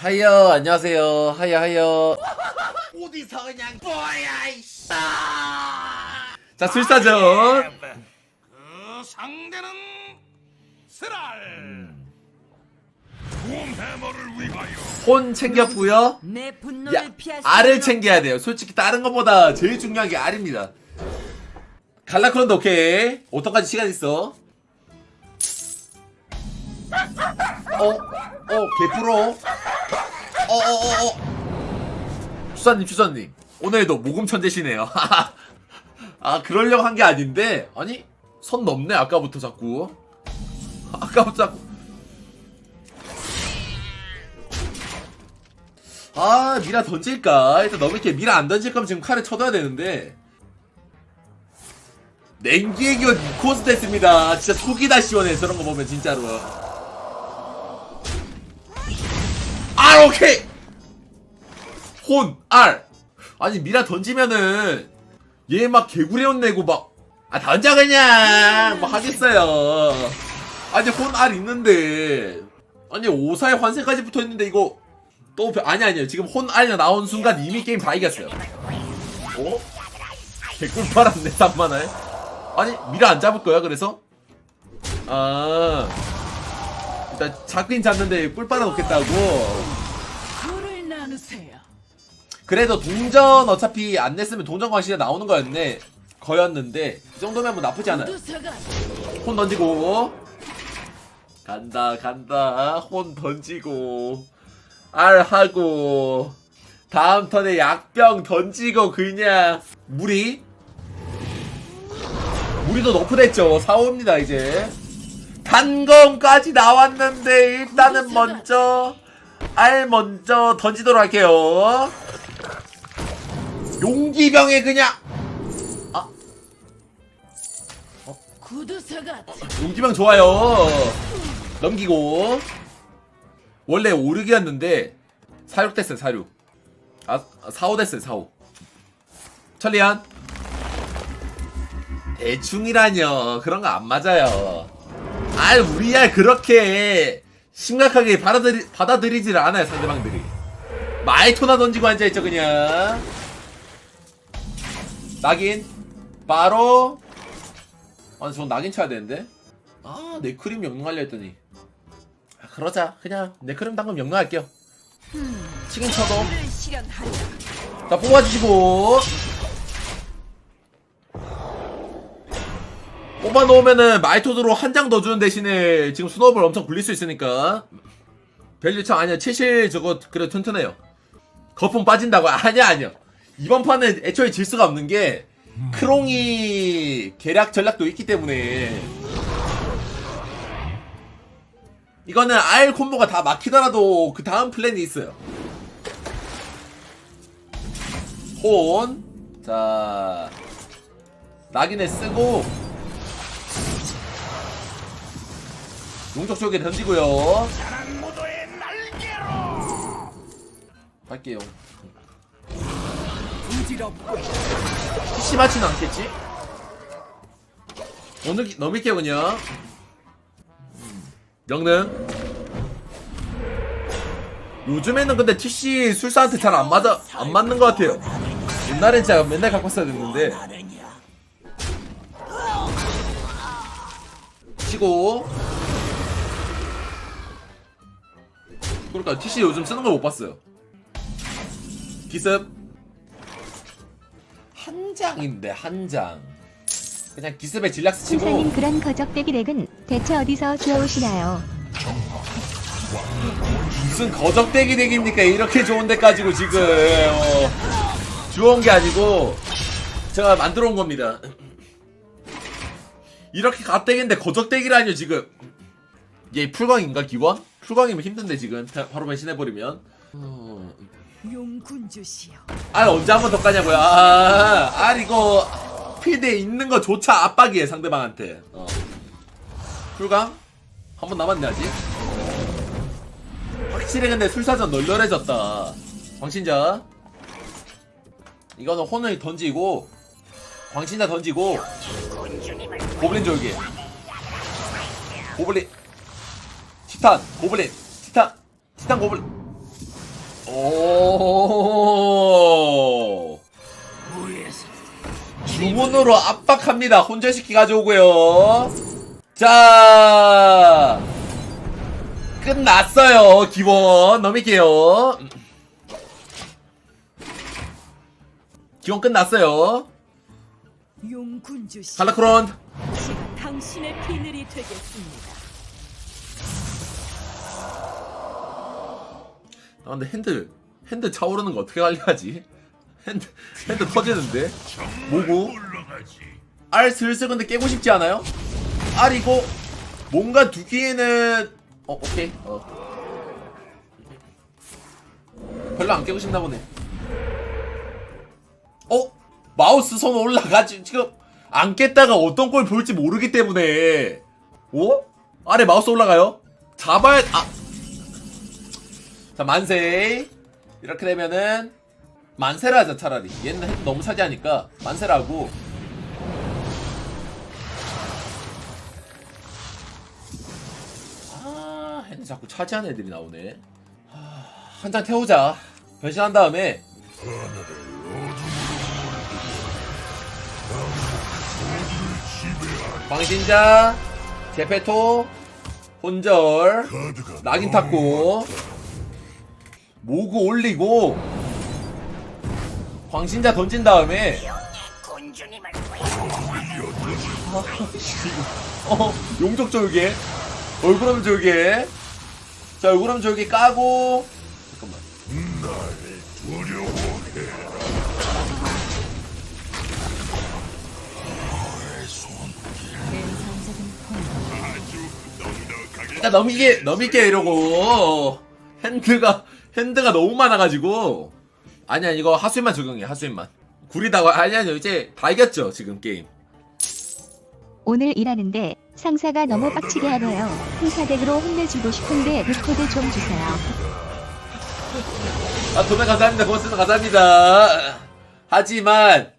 하여 안녕하세요. 하여 하여 어디서 그냥 뭐야 이씨. 자 술사전 그 상대는 스랄. 곰해머를 위하여. 혼 챙겼고요. 내 분노를 야 피할 수 알을 챙겨야 돼요. 솔직히 다른 것보다 제일 중요한 게 알입니다. 갈라크론도 오케이. 오토까지 시간 있어. 어? 어? 개프로? 어어어어. 주사님 주사님. 오늘도 모금 천재시네요. 아 그러려고 한 게 아닌데 아니 선 넘네 아까부터 자꾸. 아까부터 자꾸. 아 미라 던질까? 일단 너무 이렇게 미라 안 던질 거면 지금 칼을 쳐둬야 되는데. 냉기의 기원 코스 됐습니다. 진짜 속이 다 시원해 저런 거 보면 진짜로 아 오케이 혼, 알 아니 미라 던지면은 얘 막 개구리 옷 내고 막 아 던져 그냥 뭐 하겠어요 아니 혼, 알 있는데 아니 오사의 환생까지 붙어있는데 이거 또 벼- 아니 아니요 지금 혼 알려 나온 순간 이미 게임 다 이겼어요. 어? 개꿀 팔았네 3만원. 아니 미라 안 잡을 거야 그래서? 아 일단 잡긴 잡는데 꿀 빨아놓겠다고. 그래도 동전 어차피 안 냈으면 동전 광시에 나오는 거였네. 거였는데 이 정도면 뭐 나쁘지 않아요. 혼 던지고. 간다 간다. 혼 던지고. 알 하고. 다음 턴에 약병 던지고 그냥. 무리 무리도 너프됐죠. 4호입니다 이제. 단검까지 나왔는데 일단은 먼저 알 먼저 던지도록 할게요 용기병에 그냥 구두서가 용기병 좋아요. 넘기고. 원래 5, 6이었는데 4, 6 됐어요, 4, 6. 아, 4, 5 됐어요, 4, 5. 천리안. 대충이라뇨. 그런 거 안 맞아요. 아, 우리 알 그렇게 심각하게 받아들이, 받아들이질 않아요, 상대방들이. 마이토나 던지고 앉아있죠, 그냥. 낙인. 바로. 아, 전 낙인 쳐야 되는데. 아, 네크림 영능하려 했더니. 아, 그러자. 그냥 네크림 당금 영능할게요. 치킨 쳐도. 자, 뽑아주시고. 뽑아 놓으면은 마이토드로 한 장 더 주는 대신에 지금 스노우볼 엄청 굴릴 수 있으니까. 밸류창 아니야. 7실 저거 그래 튼튼해요. 거품 빠진다고. 아니야, 아니야. 이번 판은 애초에 질 수가 없는 게 크롱이 계략 전략도 있기 때문에 이거는 R 콤보가 다 막히더라도 그 다음 플랜이 있어요. 혼. 자. 낙인에 쓰고. 용적 쪽에 던지고요. 갈게요. 부질없고 심하진 않겠지? 오늘 넘길게요 그냥. 음, 영능. 요즘에는 근데 TC 술사한테 잘 안 맞아 안 맞는 것 같아요. 옛날엔 진짜 맨날 갖고 왔어야 됐는데. 치고. 그러니까 TC 요즘 쓰는 걸 못 봤어요. 기습. 한 장인데 한 장. 그냥 기습에 질락스 치고 신사님 그런 거적대기 렉은 대체 어디서 주워오시나요? 무슨 거적대기 덱입니까? 이렇게 좋은 데 가지고 지금 어, 주워온 게 아니고 제가 만들어 온 겁니다. 이렇게 갓대기인데 거적대기라니요 지금. 얘 풀광인가 기원? 풀광이면 힘든데 지금 바- 바로 배신해버리면. 어, 용군주시여. 알 언제 한 번 더 까냐고요? 아, 알 이거 필드에 있는 거조차 압박이에요 상대방한테. 어. 풀강 한 번 남았네 아직. 확실히 근데 술사전 널널해졌다. 광신자. 이거는 혼을 던지고 광신자 던지고 고블린 졸기. 고블린. 티탄 고블린. 티탄. 티탄 고블린. 오. 주문으로 압박합니다. 혼절시키 가져오고요. 자. 끝났어요. 기원. 넘길게요. 기원 끝났어요. 용 군주시여 갈라크론. 당신의 비늘이 되겠습니다 아 근데 핸들 핸들 차오르는 거 어떻게 관리하지? 핸드 핸드 터지는데? 뭐고? 알 슬슬 근데 깨고 싶지 않아요? 알이고 뭔가 두기에는 어 오케이. 어. 별로 안 깨고 싶나 보네. 어? 마우스 손 올라가지 지금 안 깼다가 어떤 걸 볼지 모르기 때문에. 어? 아래 마우스 올라가요? 잡아야 아 자 만세. 이렇게 되면은 만세라 하자 차라리. 얘는 핸드 너무 차지하니까 만세라고. 아, 핸드 자꾸 차지하는 애들이 나오네. 한장 태우자. 변신한 다음에. 광신자, 제페토, 혼절, 낙인 탔고, 모구 올리고, 광신자 던진 다음에, 어, 용적 졸개. 얼굴함 졸개. 자, 얼굴함 졸개 까고. 잠깐만. 일단 넘이게, 넘이게 이러고. 핸드가, 핸드가 너무 많아가지고. 아니야, 이거 하수인만 적용해, 하수인만. 구리다고, 아니, 아니요, 이제 다 이겼죠, 지금 게임. 오늘 일하는데 상사가 너무 빡치게 하네요. 회사댁으로 혼내주고 싶은데 리코드 좀 주세요. 아, 도매 감사합니다. 고맙습니다. 감사합니다. 하지만,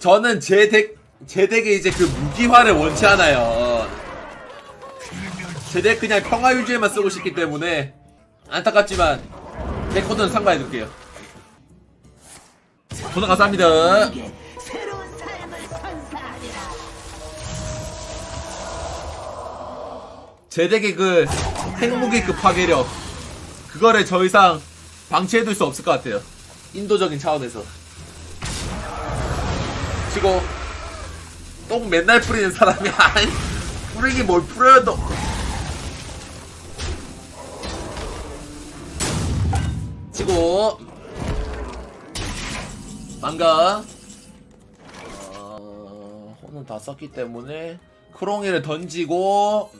저는 제 덱, 제 덱에 이제 그 무기화를 원치 않아요. 제 덱 그냥 평화 유지에만 쓰고 싶기 때문에, 안타깝지만, 제 코드는 상관해둘게요. 도매 감사합니다. 제 덱의 그 핵무기 급 파괴력, 그거를 더 이상 방치해둘 수 없을 것 같아요. 인도적인 차원에서. 치고 똥 맨날 뿌리는 사람이 아니 뿌리기 뭘 뿌려요 치고 망가 어, 혼은 다 썼기 때문에 크롱이를 던지고.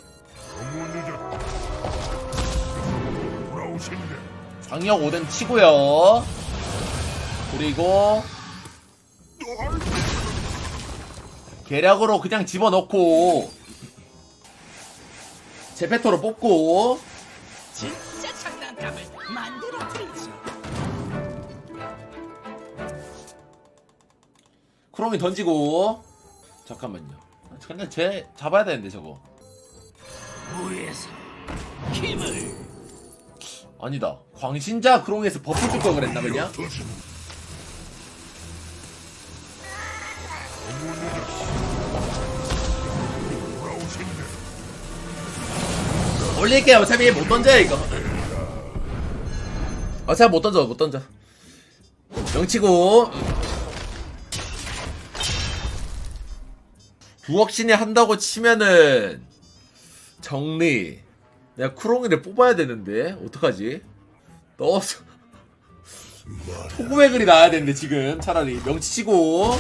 장력 5댐 치고요. 그리고 계략으로 그냥 집어넣고 제페토로 뽑고 진 크롬이 던지고 잠깐만요. 그냥 쟤 잡아야 되는데 저거 무에서 힘을 아니다. 광신자 크롱에서 버프 줄 걸 그랬나 그냥? 올릴게요. 어차피 못 던져 이거. 어차피 못 던져 못 던져. 명치고 부엌신이 한다고 치면은 정리. 내가 쿠롱이를 뽑아야 되는데 어떡하지? 넣어서 토구웨글이 나와야 되는데 지금 차라리 명치치고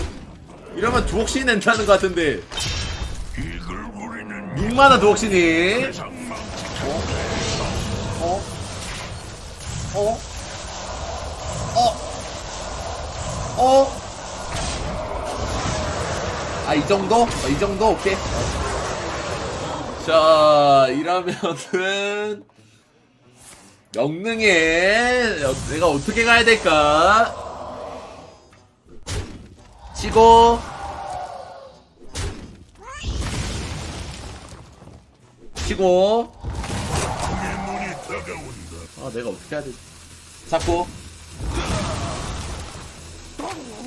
이러면 두억신이 낸다는 것 같은데 이글 부리는 6만화 두억신이 장망 어? 어? 어? 어? 아, 이 정도? 어, 이 정도? 오케이. 자, 이러면은, 명능에, 내가 어떻게 가야 될까? 치고, 치고. 아 내가 어떻게 해야 되지? 잡고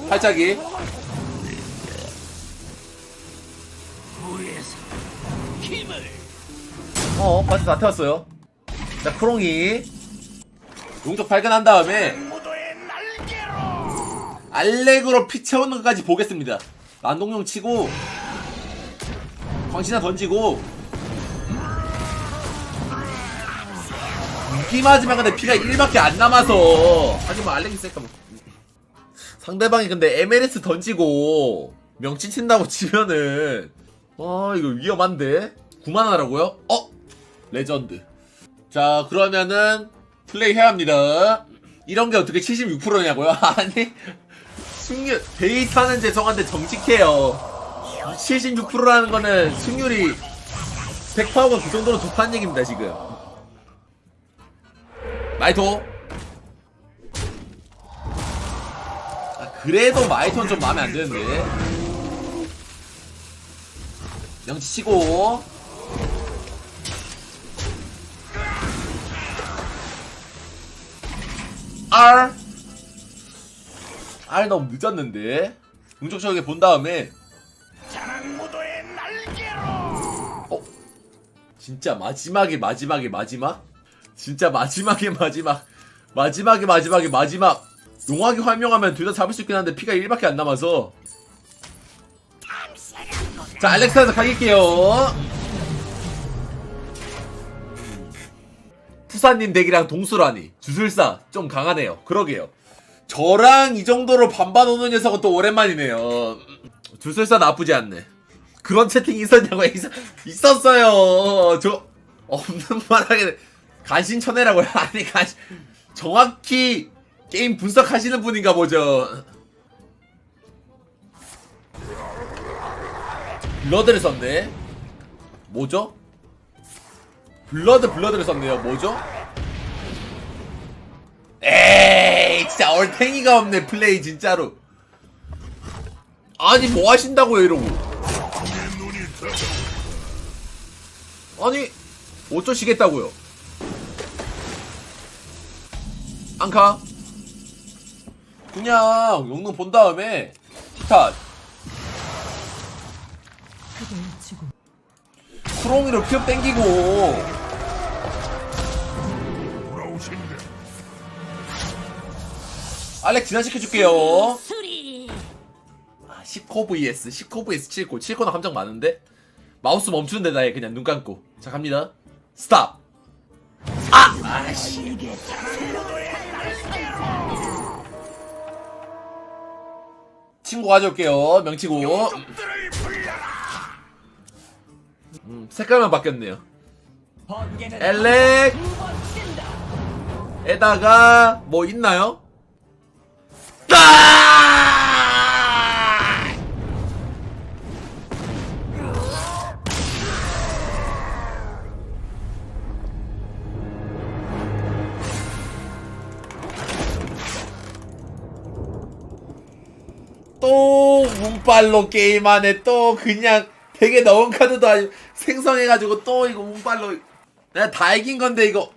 팔짝이 어 바스 다 태웠어요 자 크롱이 용적 발견한 다음에 알렉으로 피 채우는 것까지 보겠습니다 난동용 치고 광신아 던지고 무기마지만 근데 피가 1밖에 안 남아서 하지만 알렉이 셀까 뭐 상대방이 근데 MLS 던지고 명치 친다고 치면은 아 이거 위험한데 9만 하라고요? 어? 레전드. 자 그러면은 플레이 해야 합니다. 이런 게 어떻게 76%냐고요? 아니 승률 데이터는 죄송한데 정직해요. 76%라는 거는 승률이 100%가 그 정도로 높은 얘기입니다 지금. 마이토. 아, 그래도 마이토는 좀 마음에 안 드는데. 명치 치고 R. R 너무 늦었는데. 공격적이게 본 다음에. 자랑 무도의 날개로! 어? 진짜 마지막에 마지막에 마지막? 진짜 마지막에 마지막. 마지막에 마지막에 마지막. 용하게 활용하면 둘 다 잡을 수 있긴 한데 피가 1밖에 안 남아서. 자 알렉산더 가길게요 푸사님 덱이랑 동수라니. 주술사 좀 강하네요. 그러게요. 저랑 이 정도로 반반 오는 녀석은 또 오랜만이네요. 주술사 나쁘지 않네. 그런 채팅 있었냐고 있, 있었어요. 저 없는 말하게 간신천외라고요? 아니 간신 정확히 게임 분석하시는 분인가 보죠. 블러드를 썼네. 뭐죠? 블러드 블러드를 썼네요. 뭐죠? 에이 진짜 얼탱이가 없네 플레이 진짜로. 아니 뭐 하신다고요 이러고. 아니 어쩌시겠다고요? 안카 그냥 영능 본 다음에 스타. 크롱이로 피업 땡기고 알렉 진화시켜줄게요. 수리. 아, 10코 vs 10코 vs 7코. 7코는 함정 많은데? 마우스 멈추는 데다 해 그냥 눈 감고. 자 갑니다. 스탑. 아! 아씨. 친구 가져올게요. 명치고 음, 색깔만 바뀌었네요. 엘렉! 에다가 뭐 있나요? 아! 또 운빨로 게임하네 또 그냥 되게 넣은 카드도 아니고 생성해가지고 또 이거 운빨로 내가 다 이긴 건데 이거